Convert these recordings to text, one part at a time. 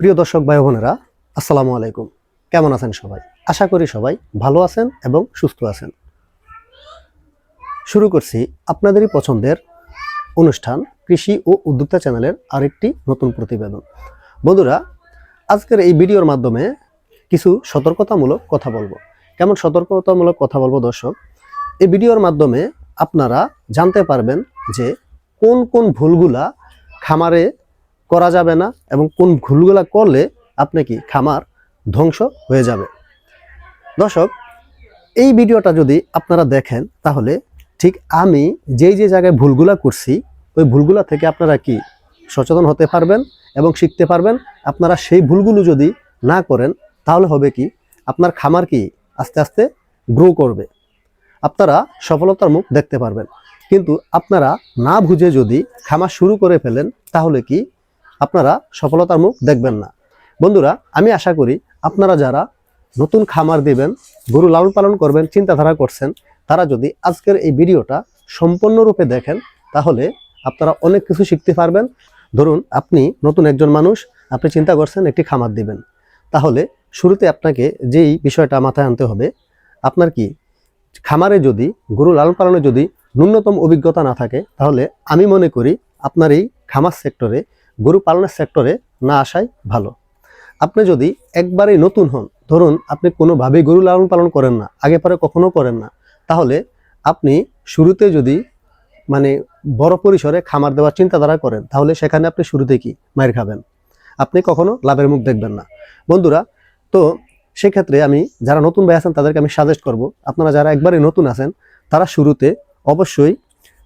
প্রিয় দর্শক ভাই বোনেরা, আসসালামু আলাইকুম। কেমন আছেন সবাই? আশা করি সবাই ভালো আছেন এবং সুস্থ আছেন। শুরু করছি আপনাদেরই পছন্দের অনুষ্ঠান কৃষি ও উদ্যোক্তা চ্যানেলের আরেকটি নতুন প্রতিবেদন। বন্ধুরা, আজকের এই ভিডিওর মাধ্যমে কিছু সতর্কতামূলক কথা বলব। কেমন সতর্কতামূলক কথা বলব দর্শক? এই ভিডিওর মাধ্যমে আপনারা জানতে পারবেন যে কোন কোন ভুলগুলা খামারে করা যাবে না এবং কোন ভুলগুলা করলে আপনি কি খামার ধ্বংস হয়ে যাবে। দর্শক, এই ভিডিওটা যদি আপনারা দেখেন, তাহলে ঠিক আমি যেই যে জায়গায় ভুলগুলা করছি, ওই ভুলগুলা থেকে আপনারা কি সচেতন হতে পারবেন এবং শিখতে পারবেন? আপনারা সেই ভুলগুলো যদি না করেন, তাহলে হবে কি, আপনার খামার কি আস্তে আস্তে গ্রো করবে। আপনারা সফলতার মুখ দেখতে পারবেন। কিন্তু আপনারা না বুঝে যদি খামার শুরু করে ফেলেন, তাহলে কি আপনারা সফলতার মুখ দেখবেন না। বন্ধুরা, আমি আশা করি আপনারা যারা নতুন খামার দিবেন, গরু লালন পালন করবেন, চিন্তাধারা করছেন, তারা যদি আজকের এই ভিডিওটা সম্পূর্ণরূপে দেখেন, তাহলে আপনারা অনেক কিছু শিখতে পারবেন। ধরুন, আপনি নতুন একজন মানুষ, আপনি চিন্তা করছেন একটি খামার দিবেন। তাহলে শুরুতে আপনাকে যেই বিষয়টা মাথায় আনতে হবে, আপনার কি খামারে যদি, গরু লালন পালনে যদি ন্যূনতম অভিজ্ঞতা না থাকে, তাহলে আমি মনে করি আপনার এই খামার সেক্টরে গরু পালনের সেক্টরে না আসাই ভালো। আপনি যদি একবারেই নতুন হন, ধরুন আপনি কোনোভাবেই গরু লালন পালন করেন না, আগে পরে কখনো করেন না, তাহলে আপনি শুরুতে যদি মানে বড় পরিসরে খামার দেওয়ার চিন্তাধারা করেন, তাহলে সেখানে আপনি শুরুতে কি? মায়ের খাবেন। আপনি কখনো লাভের মুখ দেখবেন না। বন্ধুরা, তো সেক্ষেত্রে আমি যারা নতুন ভাই আছেন, তাদেরকে আমি সাজেস্ট করব, আপনারা যারা একবারে নতুন আছেন, তারা শুরুতে অবশ্যই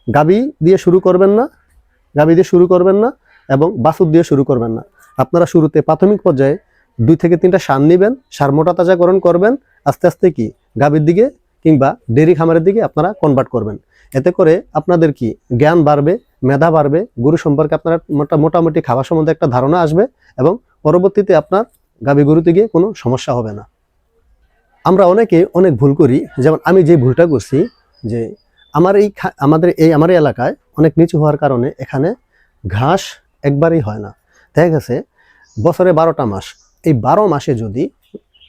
গাবি দিয়ে শুরু করবেন না, গাবি দিয়ে শুরু করবেন না এবং বাছুর দিয়ে শুরু করবেন না। আপনারা শুরুতে প্রাথমিক পর্যায়ে দুই থেকে তিনটা সার নেবেন, সার মোটা তাজাকরণ করবেন, আস্তে আস্তে কি গাভীর দিকে কিংবা ডেরি খামারের দিকে আপনারা কনভার্ট করবেন। এতে করে আপনাদের কি জ্ঞান বাড়বে, মেধা বাড়বে, গরু সম্পর্কে আপনার মোটা মোটামুটি খাওয়া সম্বন্ধে একটা ধারণা আসবে এবং পরবর্তীতে আপনার গাভী গরুতে গিয়ে কোনো সমস্যা হবে না। আমরা অনেকে অনেক ভুল করি, যেমন আমি যে ভুলটা করছি যে আমার এই আমাদের এই আমার এলাকায় অনেক নিচু হওয়ার কারণে এখানে ঘাস একবারই হয় না। দেখা গেছে, বছরে বারোটা মাস। এই বারো মাসে যদি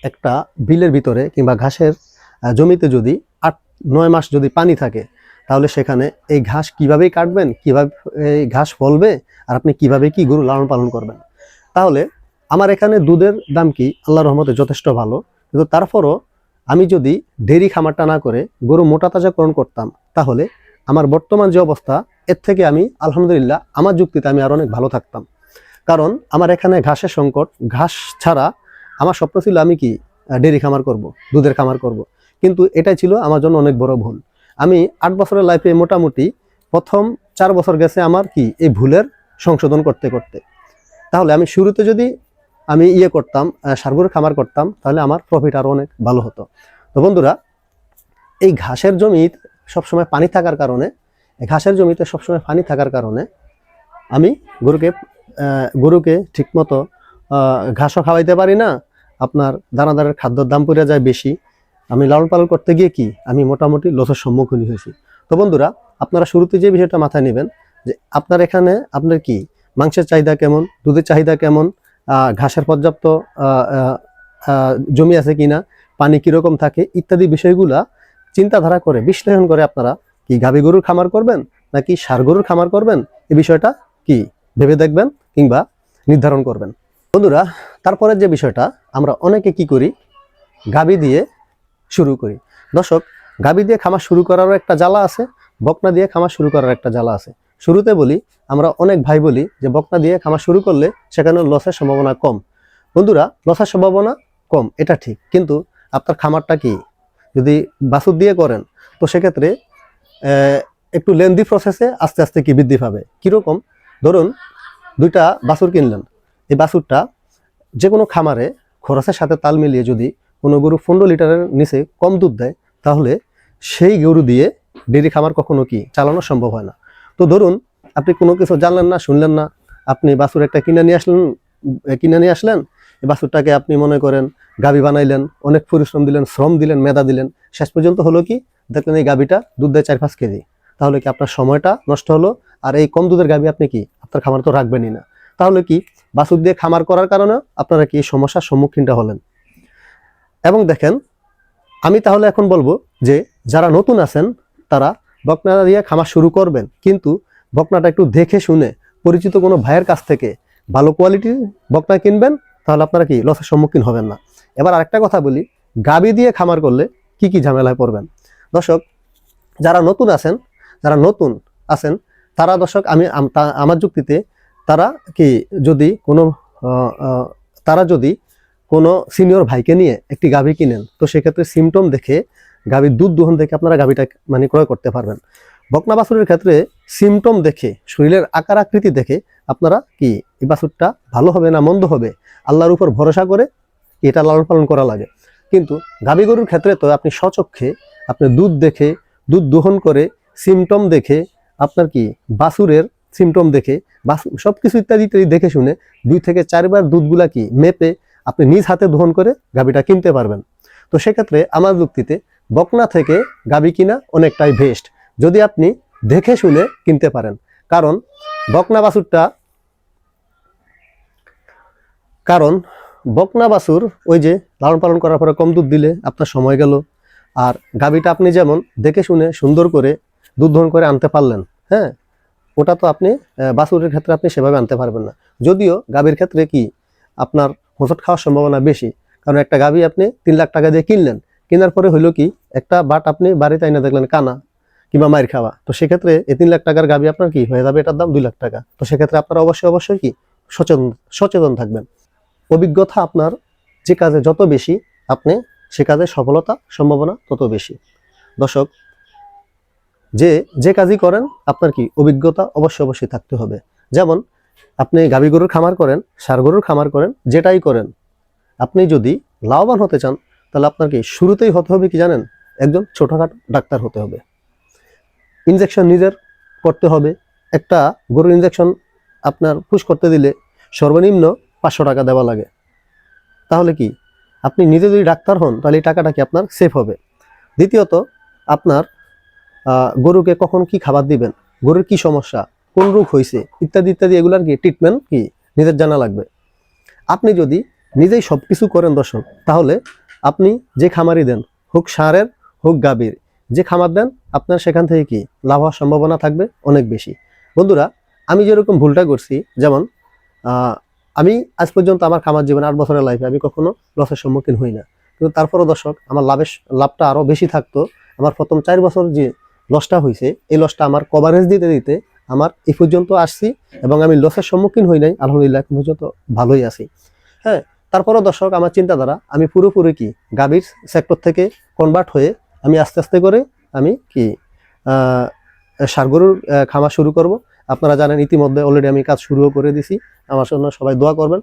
একটা বিলের ভিতরে কিংবা ঘাসের জমিতে যদি আট, নয় মাস যদি পানি থাকে, তাহলে সেখানে এই ঘাস কিভাবেই কাটবেন, কীভাবে এই ঘাস ফলবে, আর আপনি কীভাবে কি গরু লালন পালন করবেন। তাহলে আমার এখানে দুধের দাম কি? আল্লাহ রহমতে যথেষ্ট ভালো। কিন্তু তারপরও আমি যদি ডেরি খামারটা না করে গরু মোটা তাজাকরণ করতাম, তাহলে আমার বর্তমান যে অবস্থা এর থেকে আমি আলহামদুলিল্লাহ আমার যুক্তিতে আমি আরও অনেক ভালো থাকতাম। কারণ আমার এখানে ঘাসের সংকট ঘাস ছাড়া আমার স্বপ্ন ছিল আমি কি ডেরি খামার করব দুধের খামার করব। কিন্তু এটাই ছিল আমার জন্য অনেক বড় ভুল। আমি আট বছরের লাইফে মোটামুটি প্রথম চার বছর গেছে আমার কি এই ভুলের সংশোধন করতে করতে। তাহলে আমি শুরুতে যদি আমি ইয়ে করতাম আহ, সারগরুর খামার করতাম তাহলে আমার প্রফিট আরও অনেক ভালো হতো। তো বন্ধুরা এই ঘাসের জমি সবসময় পানি থাকার কারণে ঘাসের জমিতে সবসময় পানি থাকার কারণে আমি গরুকে গরুকে ঠিকমতো ঘাসও খাওয়াইতে পারি না, আপনার দানাদারের খাদ্যর দাম পড়ে যায় বেশি। আমি লালন পালন করতে গিয়ে কি? আমি মোটামুটি লসের সম্মুখীন হয়েছি। তো বন্ধুরা, আপনারা শুরুতে যে বিষয়টা মাথায় নেবেন, যে আপনার এখানে আপনার কি? মাংসের চাহিদা কেমন? দুধের চাহিদা কেমন? ঘাসের পর্যাপ্ত জমি আছে কিনা? পানি কীরকম থাকে? ইত্যাদি বিষয়গুলা চিন্তাধারা করে, বিশ্লেষণ করে আপনারা কি গাভী গরুর খামার করবেন নাকি সার গরুর খামার করবেন? এই বিষয়টা কি ভেবে দেখবেন কিংবা নির্ধারণ করবেন। বন্ধুরা তারপরে যে বিষয়টা, আমরা অনেকে কি করি? গাবি দিয়ে শুরু করি। দর্শক গাবি দিয়ে খামার শুরু করারও একটা জ্বালা আছে, বকনা দিয়ে খামার শুরু করার একটা জ্বালা আছে। শুরুতে বলি, আমরা অনেক ভাই বলি যে বকনা দিয়ে খামার শুরু করলে সেখানে লসের সম্ভাবনা কম। বন্ধুরা, লসের সম্ভাবনা কম, এটা ঠিক। কিন্তু আপনার খামারটা কি? যদি বাসুর দিয়ে করেন, তো সেক্ষেত্রে একটু লেন্দি প্রসেসে আস্তে আস্তে কি বৃদ্ধি পাবে? কীরকম? ধরুন, দুইটা বাছুর কিনলেন। এই বাছুরটা যে কোনো খামারে খরচের সাথে তাল মিলিয়ে যদি কোনো গরু পনেরো লিটারের নিচে কম দুধ দেয়, তাহলে সেই গরু দিয়ে ডেরি খামার কখনো কি চালানো সম্ভব হয় না? তো ধরুন, আপনি কোনো কিছু জানলেন না, শুনলেন না, আপনি বাছুর একটা কিনে নিয়ে আসলেন, কিনে নিয়ে আসলেন, এই বাছুরটাকে আপনি মনে করেন গাবি বানাইলেন, অনেক পরিশ্রম দিলেন, শ্রম দিলেন, মেধা দিলেন, শেষ পর্যন্ত হলো কি দেখলেন এই গাবিটা দুধ দেয় চার পাঁচ কেজি। তাহলে কি আপনার সময়টা নষ্ট হলো? আর এই কম দুধের গাবি আপনি কি? আপনার খামার তো রাখবেনই না। তাহলে কি বাছুর দিয়ে খামার করার কারণে আপনারা কি সমস্যার সম্মুখীনটা হলেন? এবং দেখেন, আমি তাহলে এখন বলব যে যারা নতুন আছেন, তারা বকনা দিয়ে খামার শুরু করবেন। কিন্তু বকনাটা একটু দেখে শুনে পরিচিত কোনো ভাইয়ের কাছ থেকে ভালো কোয়ালিটির বকনা কিনবেন, তাহলে আপনারা কি লসের সম্মুখীন হবেন না। এবার আরেকটা কথা বলি গাবি দিয়ে খামার করলে কি কি ঝামেলায় পড়বেন? দর্শক, যারা নতুন আছেন, যারা নতুন আছেন, তারা দর্শক, আমি আমার যুক্তিতে তারা কি যদি কোনো তারা যদি কোনো সিনিয়র ভাইকে নিয়ে একটি গাভী কিনেন, তো সেক্ষেত্রে সিমটম দেখে গাভীর দুধ দোহন দেখে আপনারা গাভীটা মানে ক্রয় করতে পারবেন। বকনা বাছুরের ক্ষেত্রে সিমটম দেখে, শরীরের আকার আকৃতি দেখে আপনারা কি এই বাছুরটা ভালো হবে না মন্দ হবে, আল্লাহর উপর ভরসা করে এটা লালন পালন করা লাগে। কিন্তু গাভী গরুর ক্ষেত্রে তো আপনি স্বচক্ষে আপনি দুধ দেখে, দুধ দোহন করে সিমটম দেখে, আপনার কি বাছুরের সিমটম দেখে সব কিছু ইত্যাদি ইত্যাদি দেখে শুনে দুই থেকে চারবার দুধগুলা কি মেপে আপনি নিজ হাতে দোহন করে গাভীটা কিনতে পারবেন। তো সেক্ষেত্রে আমার যুক্তিতে বকনা থেকে গাবি কিনা অনেকটাই বেস্ট যদি আপনি দেখে শুনে কিনতে পারেন। কারণ বকনা বাছুরটা কারণ বকনা বাছুর ওই যে লালন পালন করার পরে কম দুধ দিলে আপনার সময় গেল। আর গাভীটা আপনি যেমন দেখে শুনে সুন্দর করে দুধ দহন করে আনতে পারলেন হ্যাঁ ওটা তো আপনি বাছুরের ক্ষেত্রে আপনি সেভাবে আনতে পারবেন না। যদিও গাভীর ক্ষেত্রে কি, আপনার হোঁচট খাওয়ার সম্ভাবনা বেশি, কারণ একটা গাভী আপনি তিন লাখ টাকা দিয়ে কিনলেন, কেনার পরে হইল কি, একটা বাট আপনি বাড়িতে এনে দেখলেন কানা কিংবা মায়ের খাওয়া। তো সেক্ষেত্রে এই তিন লাখ টাকার গাভী আপনার কি হয়ে যাবে? এটার দাম দুই লাখ টাকা। তো সেক্ষেত্রে আপনারা অবশ্যই অবশ্যই কি, সচেতন সচেতন থাকবেন। অভিজ্ঞতা আপনার যে কাজে যত বেশি আপনি সে কাজে সফলতা সম্ভাবনা তত বেশি। দর্শক, যে যে কাজই করেন, আপনার কি অভিজ্ঞতা অবশ্যই অবশ্যই থাকতে হবে। যেমন, আপনি গাভী গরুর খামার করেন সার গরুর খামার করেন, যেটাই করেন। আপনি যদি লাভবান হতে চান, তাহলে আপনার কি শুরুতেই হতে হবে কি জানেন? একজন ছোটখাটো ডাক্তার হতে হবে। ইনজেকশন নিজের করতে হবে। একটা গরুর ইনজেকশন আপনার পুশ করতে দিলে সর্বনিম্ন পাঁচশো টাকা দেওয়া লাগে। তাহলে কি? আপনি নিজে যদি ডাক্তার হন, তাহলে এই টাকাটা কি আপনার সেফ হবে? দ্বিতীয়ত, আপনার গরুকে কখন কি খাবার দিবেন? গরুর কি সমস্যা? কোন রোগ হয়েছে ইত্যাদি ইত্যাদি এগুলার কি ট্রিটমেন্ট কি? নিজের জানা লাগবে। আপনি যদি নিজেই সব কিছু করেন দর্শক, তাহলে আপনি যে খামারই দেন, হোক সারের, হোক গাভীর, যে খামার দেন, আপনার সেখান থেকে কি লাভ হওয়ার সম্ভাবনা থাকবে? অনেক বেশি। বন্ধুরা, আমি যেরকম ভুলটা করছি, যেমন আমি আজ পর্যন্ত আমার খামার জীবনে আট বছরের লাইফে আমি কখনো লসের সম্মুখীন হই না। কিন্তু তারপরও দর্শক, আমার লাভের লাভটা আরও বেশি থাকতো। আমার প্রথম চার বছর যে লসটা হয়েছে এই লসটা আমার কভারেজ দিতে দিতে আমার এই পর্যন্ত আসছি এবং আমি লসের সম্মুখীন হই নাই। আলহামদুলিল্লাহ, এখন পর্যন্ত ভালোই আছি। হ্যাঁ তারপরও দর্শক, আমার চিন্তাধারা, আমি পুরোপুরি কি গাভীর সেক্টর থেকে কনভার্ট হয়ে আমি আস্তে আস্তে করে আমি কি সারগরুর খামার শুরু করব। আপনারা জানেন, ইতিমধ্যে অলরেডি আমি কাজ শুরুও করে দিছি। আমার জন্য সবাই দোয়া করবেন।